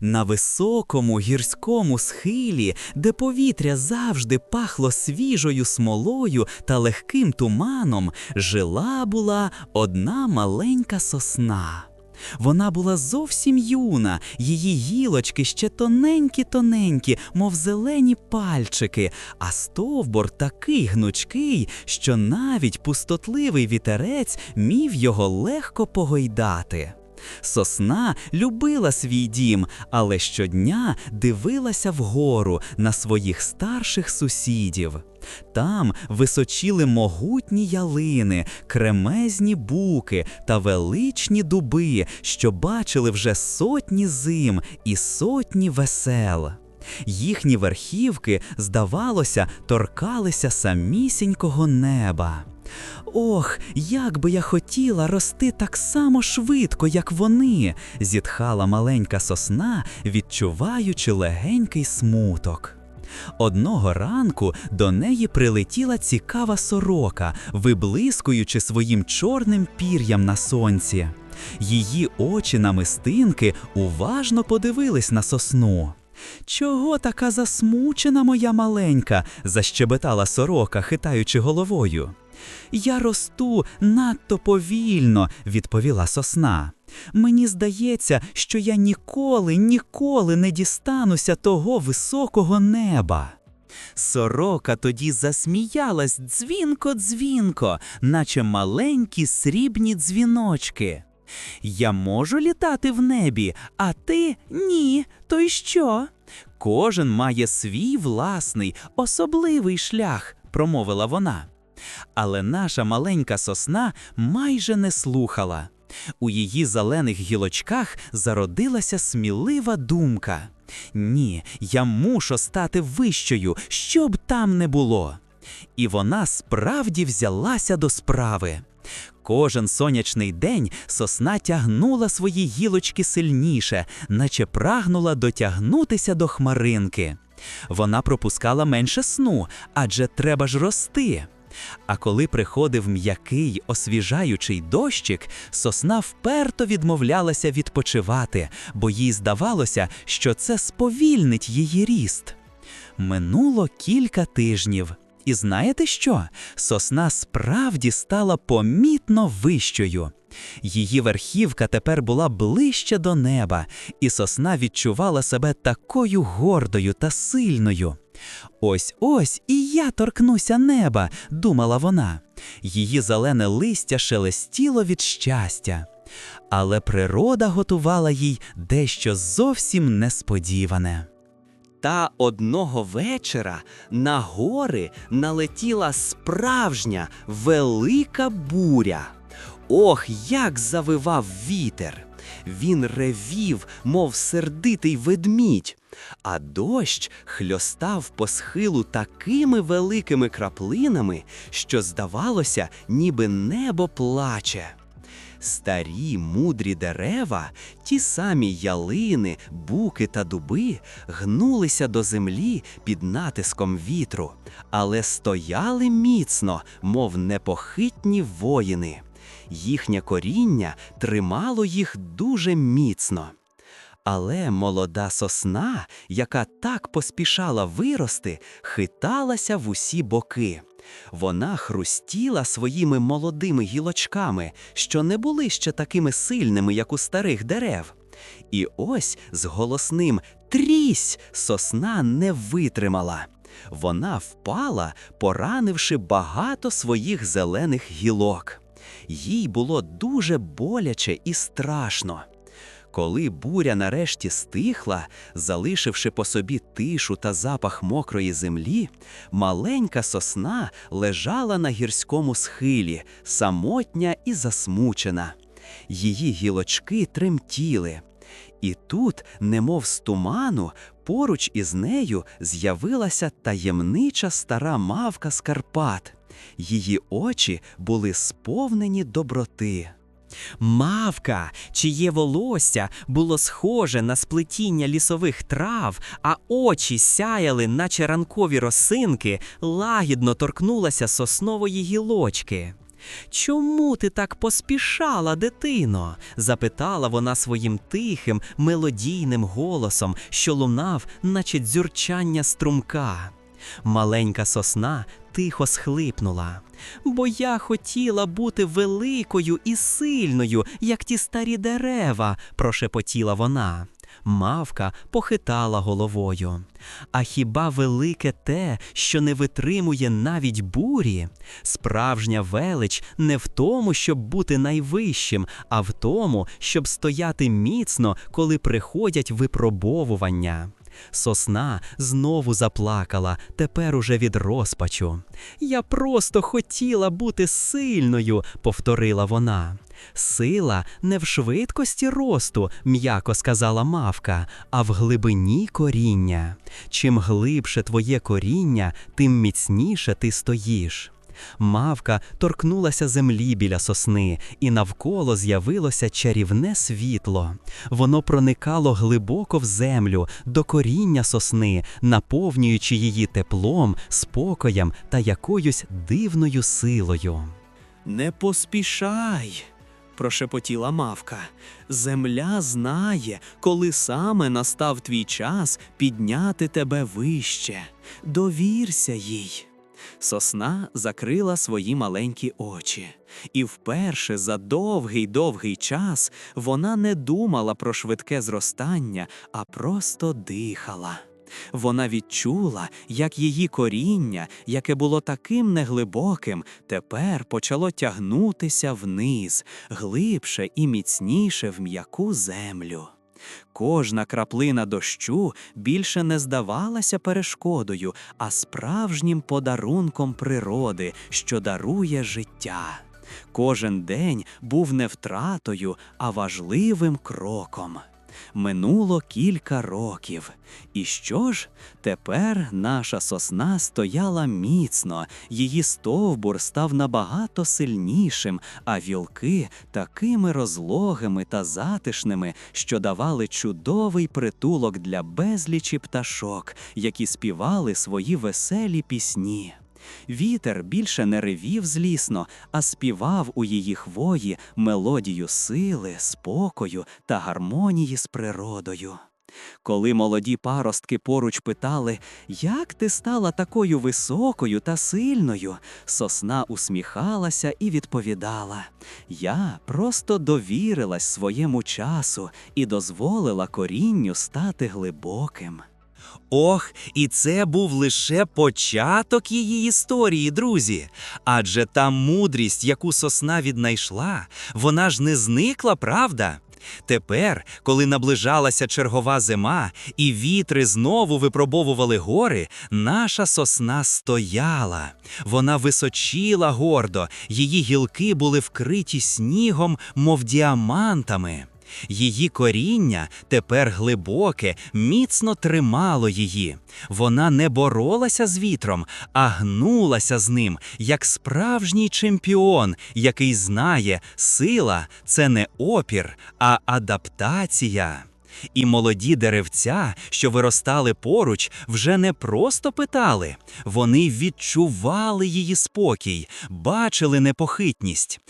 На високому гірському схилі, де повітря завжди пахло свіжою смолою та легким туманом, жила була одна маленька сосна. Вона була зовсім юна, її гілочки ще тоненькі-тоненькі, мов зелені пальчики, а стовбур такий гнучкий, що навіть пустотливий вітерець міг його легко погойдати. Сосна любила свій дім, але щодня дивилася вгору на своїх старших сусідів. Там височіли могутні ялини, кремезні буки та величні дуби, що бачили вже сотні зим і сотні весел. Їхні верхівки, здавалося, торкалися самісінького неба. Ох, як би я хотіла рости так само швидко, як вони, зітхала маленька сосна, відчуваючи легенький смуток. Одного ранку до неї прилетіла цікава сорока, виблискуючи своїм чорним пір'ям на сонці. Її очі намистинки уважно подивились на сосну. Чого така засмучена моя маленька? защебетала сорока, хитаючи головою. Я росту надто повільно, відповіла сосна. Мені здається, що я ніколи, ніколи не дістануся того високого неба. Сорока тоді засміялась дзвінко-дзвінко, наче маленькі срібні дзвіночки. Я можу літати в небі, а ти ні, то й що? Кожен має свій власний, особливий шлях, промовила вона. Але наша маленька сосна майже не слухала. У її зелених гілочках зародилася смілива думка. Ні, я мушу стати вищою, що б там не було. І вона справді взялася до справи. Кожен сонячний день сосна тягнула свої гілочки сильніше, наче прагнула дотягнутися до хмаринки. Вона пропускала менше сну, адже треба ж рости. А коли приходив м'який, освіжаючий дощик, сосна вперто відмовлялася відпочивати, бо їй здавалося, що це сповільнить її ріст. Минуло кілька тижнів. І знаєте що? Сосна справді стала помітно вищою. Її верхівка тепер була ближче до неба, і сосна відчувала себе такою гордою та сильною. Ось ось і я торкнуся неба, думала вона. Її зелене листя шелестіло від щастя. Але природа готувала їй дещо зовсім несподіване. Та одного вечора на гори налетіла справжня велика буря. Ох, як завивав вітер! Він ревів, мов сердитий ведмідь, а дощ хльостав по схилу такими великими краплинами, що здавалося, ніби небо плаче. Старі мудрі дерева, ті самі ялини, буки та дуби гнулися до землі під натиском вітру, але стояли міцно, мов непохитні воїни. Їхнє коріння тримало їх дуже міцно. Але молода сосна, яка так поспішала вирости, хиталася в усі боки. Вона хрустіла своїми молодими гілочками, що не були ще такими сильними, як у старих дерев. І ось з голосним трісь сосна не витримала. Вона впала, поранивши багато своїх зелених гілок. Їй було дуже боляче і страшно. Коли буря нарешті стихла, залишивши по собі тишу та запах мокрої землі, маленька сосна лежала на гірському схилі, самотня і засмучена. Її гілочки тремтіли. І тут, немов з туману, поруч із нею з'явилася таємнича стара мавка з Карпат. Її очі були сповнені доброти. Мавка, чиє волосся було схоже на сплетіння лісових трав, а очі сяяли, наче ранкові росинки, лагідно торкнулася соснової гілочки. Чому ти так поспішала, дитино? запитала вона своїм тихим, мелодійним голосом, що лунав, наче дзюрчання струмка. Маленька сосна тихо схлипнула. Бо я хотіла бути великою і сильною, як ті старі дерева, прошепотіла вона. Мавка похитала головою. А хіба велике те, що не витримує навіть бурі? Справжня велич не в тому, щоб бути найвищим, а в тому, щоб стояти міцно, коли приходять випробовування. Сосна знову заплакала, тепер уже від розпачу. Я просто хотіла бути сильною, повторила вона. Сила не в швидкості росту, м'яко сказала мавка, а в глибині коріння. Чим глибше твоє коріння, тим міцніше ти стоїш. Мавка торкнулася землі біля сосни, і навколо з'явилося чарівне світло. Воно проникало глибоко в землю, до коріння сосни, наповнюючи її теплом, спокоєм та якоюсь дивною силою. Не поспішай, прошепотіла мавка. Земля знає, коли саме настав твій час підняти тебе вище. Довірся їй. Сосна закрила свої маленькі очі, і вперше за довгий довгий час вона не думала про швидке зростання, а просто дихала. Вона відчула, як її коріння, яке було таким неглибоким, тепер почало тягнутися вниз, глибше і міцніше в м'яку землю. Кожна краплина дощу більше не здавалася перешкодою, а справжнім подарунком природи, що дарує життя. Кожен день був не втратою, а важливим кроком. Минуло кілька років. І що ж? Тепер наша сосна стояла міцно, її стовбур став набагато сильнішим, а вілки такими розлогими та затишними, що давали чудовий притулок для безлічі пташок, які співали свої веселі пісні. Вітер більше не ревів злісно, а співав у її хвої мелодію сили, спокою та гармонії з природою. Коли молоді паростки поруч питали, як ти стала такою високою та сильною, сосна усміхалася і відповідала: Я просто довірилась своєму часу і дозволила корінню стати глибоким. Ох, і це був лише початок її історії, друзі. Адже та мудрість, яку сосна віднайшла, вона ж не зникла, правда? Тепер, коли наближалася чергова зима, і вітри знову випробовували гори, наша сосна стояла. Вона височіла гордо, її гілки були вкриті снігом, мов діамантами. Її коріння тепер глибоке, міцно тримало її. Вона не боролася з вітром, а гнулася з ним, як справжній чемпіон, який знає, сила це не опір, а адаптація. І молоді деревця, що виростали поруч, вже не просто питали, вони відчували її спокій, бачили непохитність.